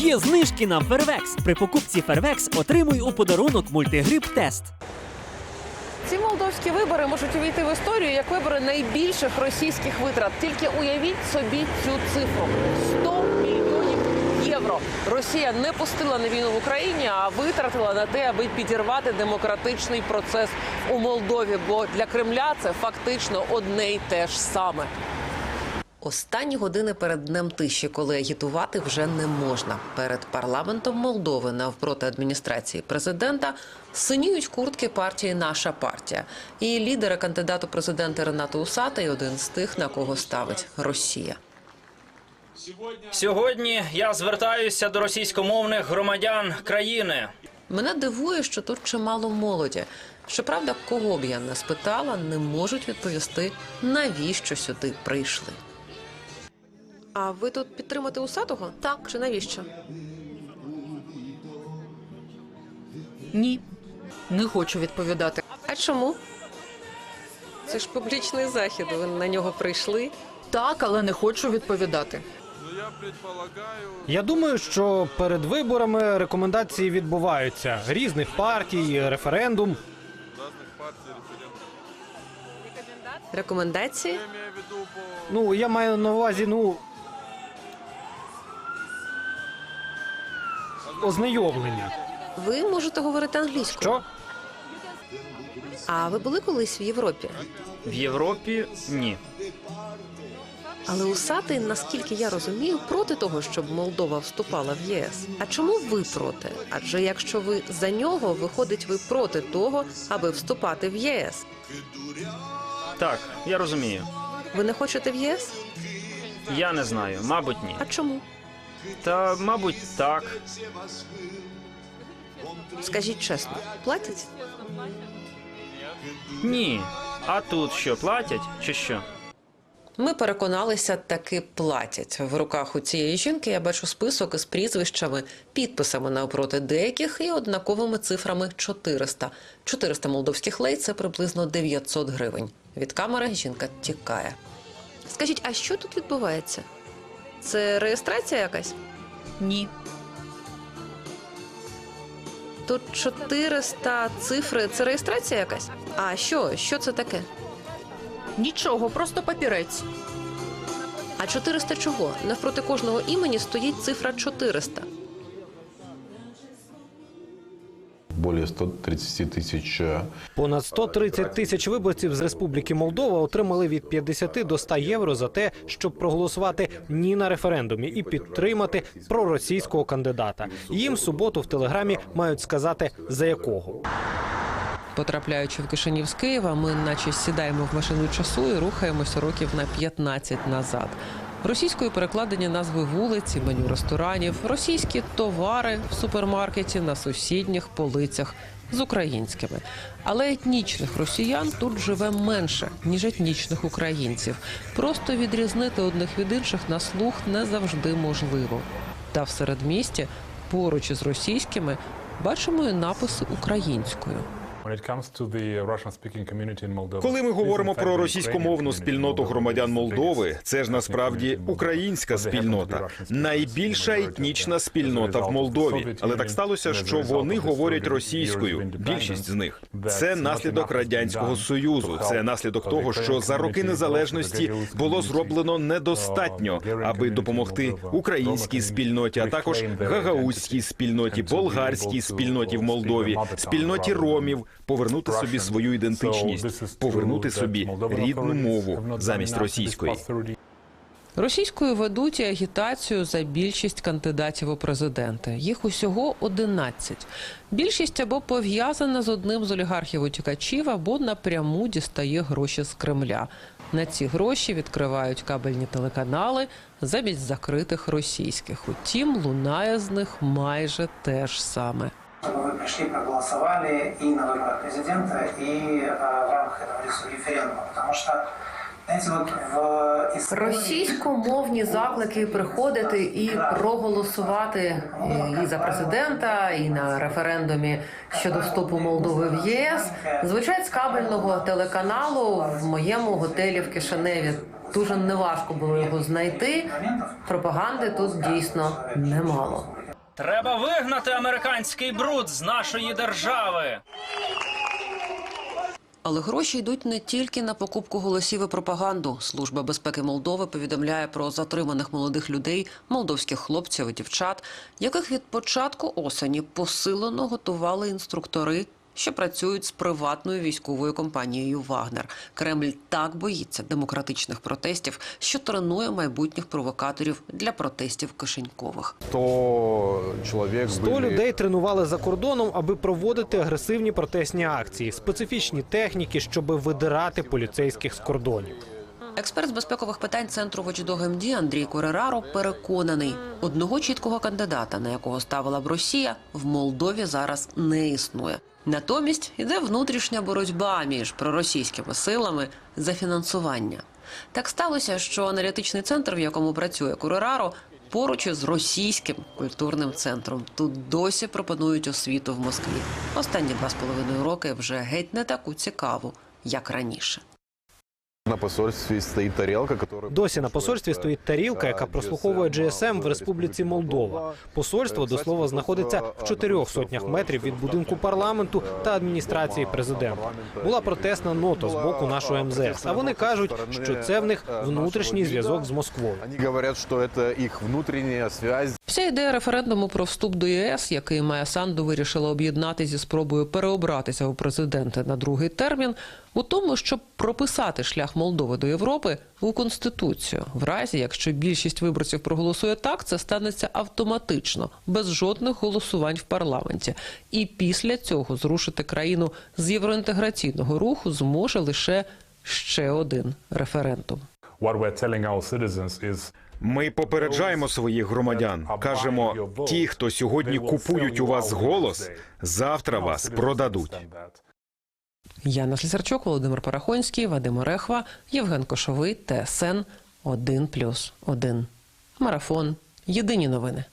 Є знижки на Фервекс. При покупці Фервекс отримуй у подарунок мультигрип тест. Ці молдовські вибори можуть увійти в історію як вибори найбільших російських витрат. Тільки уявіть собі цю цифру: 100 мільйонів євро. Росія не пустила на війну в Україні, а витратила на те, аби підірвати демократичний процес у Молдові. Бо для Кремля це фактично одне й те ж саме. Останні години перед днем тиші, коли агітувати вже не можна. Перед парламентом Молдови навпроти адміністрації президента синіють куртки партії Наша партія. І лідера кандидату президента Рената Усатий один з тих, на кого ставить Росія. Сьогодні я звертаюся до російськомовних громадян країни. Мене дивує, що тут чимало молоді. Щоправда, кого б я не спитала, не можуть відповісти, навіщо сюди прийшли. А ви тут підтримати усатого? Так. Чи навіщо? Ні, не хочу відповідати. А чому? Це ж публічний захід. Ви на нього прийшли. Так, але не хочу відповідати. Я думаю, що перед виборами рекомендації відбуваються різних партій, референдум. Рекомендації? Ну я маю на увазі, ну ознайомлення. Ви можете говорити англійською. Що? А ви були колись в Європі? В Європі ні. Але Усатий, наскільки я розумію, проти того, щоб Молдова вступала в ЄС. А чому ви проти? Адже якщо ви за нього, виходить, ви проти того, аби вступати в ЄС. Так, я розумію. Ви не хочете в ЄС? Я не знаю, мабуть, ні. А чому? Та, мабуть, так. Скажіть чесно, платять? Ні. А тут що, платять чи що? Ми переконалися, таки платять. В руках у цієї жінки я бачу список із прізвищами, підписами навпроти деяких і однаковими цифрами 400. 400 молдовських лей це приблизно 900 гривень. Від камери жінка тікає. Скажіть, а що тут відбувається? Це реєстрація якась? Ні. Тут 400 цифри. Це реєстрація якась? А що? Що це таке? Нічого, просто папірець. А 400 чого? Навпроти кожного імені стоїть цифра 400. более 130 тысяч э, Понад 130 тисяч виборців з Республіки Молдова отримали від 50 до 100 євро за те, щоб проголосувати ні на референдумі і підтримати проросійського кандидата. Їм в суботу в телеграмі мають сказати за якого. Потрапляючи в Кишинів з Києва, ми наче сідаємо в машину часу і рухаємося років на 15 назад. Російською перекладені назви вулиць, меню ресторанів, російські товари в супермаркеті на сусідніх полицях з українськими. Але етнічних росіян тут живе менше ніж етнічних українців. Просто відрізнити одних від інших на слух не завжди можливо. Та в середмісті, поруч із російськими, бачимо і написи українською. Коли ми говоримо про російськомовну спільноту громадян Молдови, це ж насправді українська спільнота, найбільша етнічна спільнота в Молдові. Але так сталося, що вони говорять російською. Більшість з них це наслідок радянського союзу. Це наслідок того, що за роки незалежності було зроблено недостатньо, аби допомогти українській спільноті, а також гагаузькій спільноті, болгарській спільноті в Молдові, спільноті ромів повернути собі свою ідентичність, повернути собі рідну мову замість російської. Російською ведуть і агітацію за більшість кандидатів у президенти. Їх усього 11. Більшість або пов'язана з одним з олігархів утікачів, або напряму дістає гроші з Кремля. На ці гроші відкривають кабельні телеканали замість закритих російських. Утім, лунає з них майже те ж саме чтобы вы пришли, проголосовали и на выборах президента, и э, в рамках этого реф- референдума. Потому что, знаете, вот в истории... Російськомовні заклики приходити і проголосувати е, і за президента, і на референдумі щодо вступу Молдови в єС звучать з кабельного телеканалу в моєму готелі в Кишиневі. Дуже неважко було його знайти. Пропаганди тут дійсно немало. Треба вигнати американський бруд з нашої держави. Але гроші йдуть не тільки на покупку голосів і пропаганду. Служба безпеки Молдови повідомляє про затриманих молодих людей, молдовських хлопців і дівчат, яких від початку осені посилено готували інструктори, що працюють з приватною військовою компанією Вагнер. Кремль так боїться демократичних протестів, що тренує майбутніх провокаторів для протестів кишенькових. 100 человек 100 людей тренували за кордоном, аби проводити агресивні протестні акції, специфічні техніки, щоб видирати поліцейських з кордонів. Експерт з безпекових питань центру Watchdog MD Андрій Корераро переконаний, одного чіткого кандидата, на якого ставила б Росія, в Молдові зараз не існує. Натомість іде внутрішня боротьба між проросійськими силами за фінансування. Так сталося, що аналітичний центр, в якому працює Курераро, поруч із російським культурним центром. Тут досі пропонують освіту в Москві. Останні два з половиною роки вже геть не таку цікаву, як раніше. На посольстве стоит тарелка, которая... Досі на посольстві стоїть тарілка, яка прослуховує GSM в Республіці Молдова. Посольство до слова знаходиться в чотирьох сотнях метрів від будинку парламенту та адміністрації президента. Була протестна нота з боку нашого МЗС. А вони кажуть, що це в них внутрішній зв'язок з Москвою. Они говорят, что это их внутренняя связь. Вся ідея референдуму про вступ до ЄС, який Майя Санду вирішила об'єднати зі спробою переобратися у президенти на другий термін, у тому, щоб прописати шлях Молдови до Європи у конституцію. В разі, якщо більшість виборців проголосує так, це станеться автоматично, без жодних голосувань в парламенті. І після цього зрушити країну з євроінтеграційного руху зможе лише ще один референдум. Ми попереджаємо своїх громадян. Кажемо, ті, хто сьогодні купують у вас голос, завтра вас продадуть. Яна Слісарчук, Володимир Парахонський, Вадим Орехва, Євген Кошовий, ТСН 1+,1. Марафон. Єдині новини.